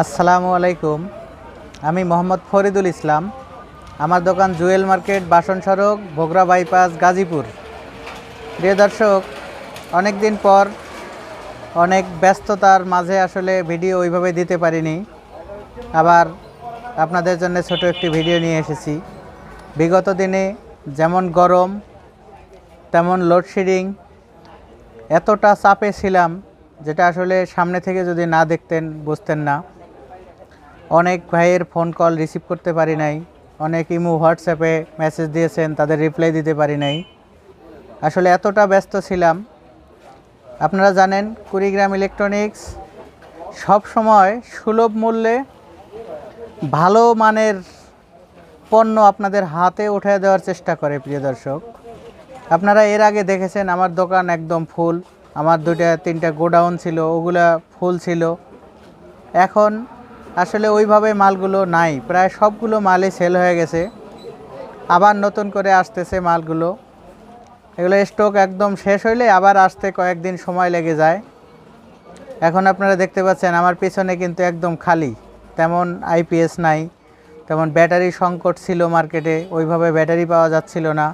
আসসালামু আলাইকুম। আমি মোহাম্মদ ফরিদুল ইসলাম। আমার দোকান জুয়েল মার্কেট, বাসন সড়ক, ভোগরা বাইপাস, গাজীপুর। প্রিয় দর্শক অনেক দিন পর অনেক ব্যস্ততার মাঝে আসলে ভিডিও ওইভাবে দিতে পারিনি। আবার আপনাদের জন্য ছোট একটি ভিডিও নিয়ে এসেছি। বিগত দিনে যেমন গরম, তেমন লোডশেডিং এতটা চাপে ছিলাম যেটা আসলে সামনে থেকে যদি না দেখতেন, বুঝতেন না। অনেক ভাইয়ের ফোন কল রিসিভ করতে পারি নাই। অনেক ইমো হোয়াটসঅ্যাপে মেসেজ দিয়েছেন, তাদের রিপ্লাই দিতে পারি নাই। আসলে এতটা ব্যস্ত ছিলাম। আপনারা জানেন, কুড়িগ্রাম ইলেকট্রনিক্স সব সময় সুলভ মূল্যে ভালো মানের পণ্য আপনাদের হাতে উঠে দেওয়ার চেষ্টা করে, প্রিয় দর্শক। আপনারা এর আগে দেখেছেন, আমার দোকান একদম ফুল। আমার দুইটা, তিনটা গোডাউন ছিল, ওগুলা ফুল ছিল। এখন আসলে ওইভাবে মালগুলো নাই। প্রায় সবগুলো মালই সেল হয়ে গেছে। আবার নতুন করে আসতেছে মালগুলো। এগুলো স্টক একদম শেষ হইলে আবার আসতে কয়েকদিন সময় লেগে যায়। এখন আপনারা দেখতে পাচ্ছেন আমার পিছনে কিন্তু একদম খালি। তেমন আইপিএস নাই, তেমন ব্যাটারি সংকট ছিল মার্কেটে, ওইভাবে ব্যাটারি পাওয়া যাচ্ছিল না।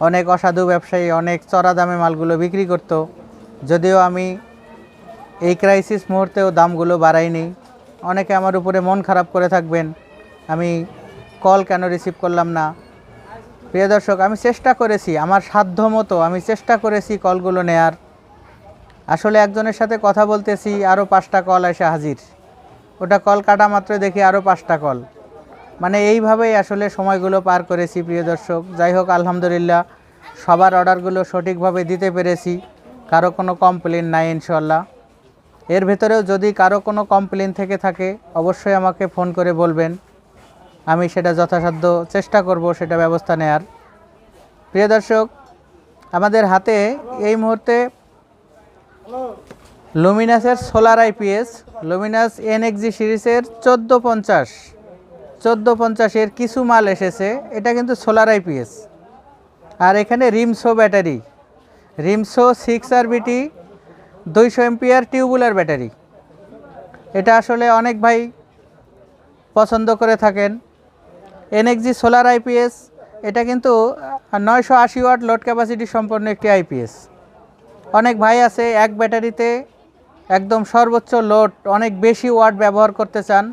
অনেক অসাধু ব্যবসায়ী, অনেক চড়া দামে মালগুলো বিক্রি করত। যদিও আমি এই ক্রাইসিস মুহূর্তেও দামগুলো বাড়াইনি। অনেকে আমার উপরে মন খারাপ করে থাকবেন। আমি কল কেন রিসিভ করলাম না? প্রিয় দর্শক, আমি চেষ্টা করেছি, আমার সাধ্য মতো আমি চেষ্টা করেছি কলগুলো নেয়ার। আসলে একজনের সাথে কথা বলতেছি আরও পাঁচটা কল এসে হাজির। ওটা কল কাটা মাত্র দেখি আরও পাঁচটা কল মানে এইভাবেই আসলে সময়গুলো পার করেছি প্রিয় দর্শক। যাই হোক, আলহামদুলিল্লাহ, সবার অর্ডারগুলো সঠিকভাবে দিতে পেরেছি। কারও কোনো কমপ্লেন নাই ইনশাল্লাহ এর ভেতরেও যদি কারও কোনো কমপ্লেন থেকে থাকে, অবশ্যই আমাকে ফোন করে বলবেন। আমি সেটা যথাসাধ্য চেষ্টা করব সেটা ব্যবস্থা নেয়ার। প্রিয় দর্শক, আমাদের হাতে এই মুহূর্তে লুমিনাসের সোলার আইপিএস লুমিনাস এনএক্সি সিরিজের চোদ্দ পঞ্চাশ, চোদ্দ পঞ্চাশের কিছু মাল এসেছে। এটা কিন্তু সোলার আইপিএস আর এখানে রিমসো ব্যাটারি, রিমসো সিক্স আর বিটি দুইশো এমপিআর টিউবুলার ব্যাটারি। এটা আসলে অনেক ভাই পছন্দ করে থাকেন। এনএক্সি সোলার আইপিএস এটা কিন্তু নয়শো আশি ওয়াট লোড ক্যাপাসিটি সম্পন্ন একটি আইপিএস অনেক ভাই আছে, এক ব্যাটারিতে একদম সর্বোচ্চ লোড, অনেক বেশি ওয়াট ব্যবহার করতে চান।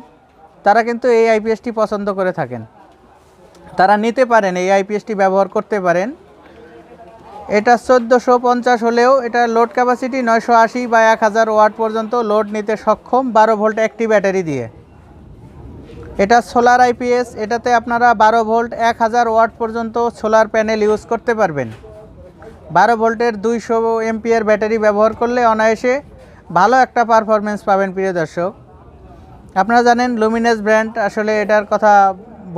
তারা কিন্তু এই আইপিএসটি পছন্দ করে থাকেন। তারা নিতে পারেন, এই আইপিএসটি ব্যবহার করতে পারেন। এটা চোদ্দোশো পঞ্চাশ হলেও এটা লোড ক্যাপাসিটি নয়শো আশি বা এক হাজার ওয়াট পর্যন্ত লোড নিতে সক্ষম বারো ভোল্ট একটি ব্যাটারি দিয়ে। এটা সোলার আইপিএস এটাতে আপনারা বারো ভোল্ট এক হাজার ওয়াট পর্যন্ত সোলার প্যানেল ইউজ করতে পারবেন। বারো ভোল্টের দুইশো এমপিয়ার ব্যাটারি ব্যবহার করলে অনায়াসে ভালো একটা পারফরমেন্স পাবেন প্রিয় দর্শক। আপনারা জানেন লুমিনাস ব্র্যান্ড আসলে এটার কথা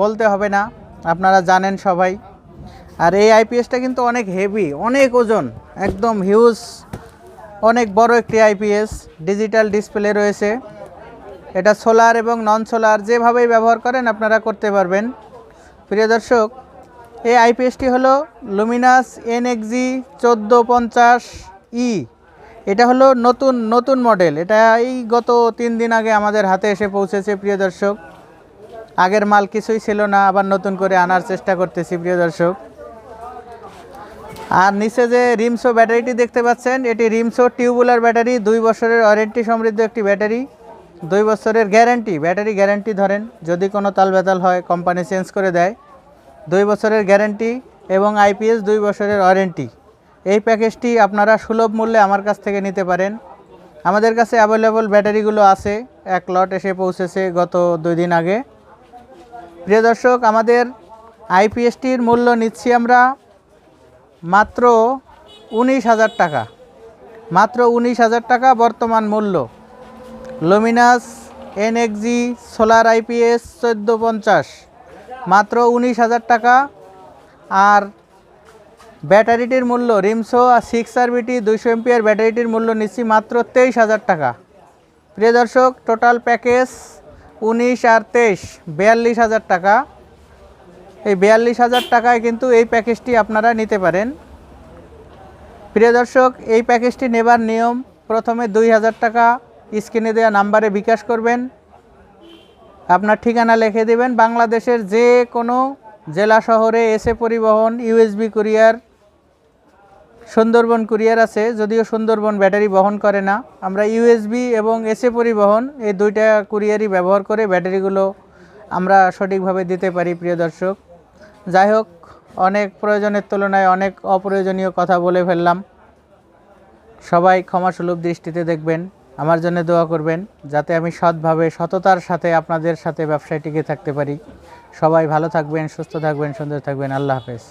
বলতে হবে না। আপনারা জানেন সবাই। আর এই আইপিএসটা কিন্তু অনেক হেভি অনেক ওজন, একদম হিউজ অনেক বড় একটি আইপিএস ডিজিটাল ডিসপ্লে রয়েছে। এটা সোলার এবং নন সোলার যেভাবেই ব্যবহার করেন আপনারা করতে পারবেন। প্রিয় দর্শক, এই আইপিএসটি হলো লুমিনাস এনএক্সি চোদ্দ পঞ্চাশ ই এটা হলো নতুন নতুন মডেল এটা এই গত তিন দিন আগে আমাদের হাতে এসে পৌঁছেছে, প্রিয় দর্শক। আগের মাল কিছুই ছিল না, আবার নতুন করে আনার চেষ্টা করতেছি, প্রিয় দর্শক। আর নিচে যে রিমসো ব্যাটারিটি দেখতে পাচ্ছেন, এটি রিমসো টিউবুলার ব্যাটারি, দুই বছরের ওয়ারেন্টি সমৃদ্ধ একটি ব্যাটারি, দুই বছরের গ্যারান্টি, ব্যাটারি গ্যারান্টি ধরেন, যদি কোনো তাল বেতাল হয়, কোম্পানি চেঞ্জ করে দেয়। দুই বছরের গ্যারান্টি এবং আইপিএস দুই বছরের ওয়ারেন্টি। এই প্যাকেজটি আপনারা সুলভ মূল্যে আমার কাছ থেকে নিতে পারেন। আমাদের কাছে অ্যাভেলেবল ব্যাটারিগুলো আছে, এক লট এসে পৌঁছেছে গত দুই দিন আগে। প্রিয় দর্শক, আমাদের আইপিএসটির মূল্য নিচ্ছি আমরা মাত্র উনিশ হাজার টাকা। মাত্র উনিশ হাজার টাকা বর্তমান মূল্য। লুমিনাস, এনএক্সি, সোলার আইপিএস চোদ্দ পঞ্চাশ। মাত্র উনিশ হাজার টাকা। আর ব্যাটারিটির মূল্য, রিমসো আর সিক্স আর বিটি দুইশো এমপিয়ার ব্যাটারিটির মূল্য নিচ্ছি মাত্র তেইশ হাজার টাকা। প্রিয় দর্শক, টোটাল প্যাকেজ উনিশ আর তেইশ, বিয়াল্লিশ হাজার টাকা। এই বিয়াল্লিশ হাজার টাকায় কিন্তু এই প্যাকেজটি আপনারা নিতে পারেন। প্রিয় দর্শক, এই প্যাকেজটি নেবার নিয়ম, প্রথমে দুই হাজার টাকা স্ক্রিনে দেওয়া নাম্বারে বিকাশ করবেন। আপনার ঠিকানা লিখে দেবেন, বাংলাদেশের যে কোনো জেলা শহরে এসে পরিবহন, ইউএসবি কুরিয়ার সুন্দরবন কুরিয়ার আছে, যদিও সুন্দরবন ব্যাটারি বহন করে না। আমরা ইউএসবি এবং এসে পরিবহন এই দুইটা কুরিয়ারই ব্যবহার করে ব্যাটারিগুলো আমরা সঠিকভাবে দিতে পারি, প্রিয় দর্শক। যাই হোক, অনেক প্রয়োজনের তুলনায় অনেক অপ্রয়োজনীয় কথা বলে ফেললাম। সবাই ক্ষমাসুলভ দৃষ্টিতে দেখবেন, আমার জন্য দোয়া করবেন, যাতে আমি সৎভাবে, সততার সাথে আপনাদের সাথে ব্যবসায় টিকে থাকতে পারি। সবাই ভালো থাকবেন, সুস্থ থাকবেন, সুন্দর থাকবেন। আল্লাহ হাফেজ।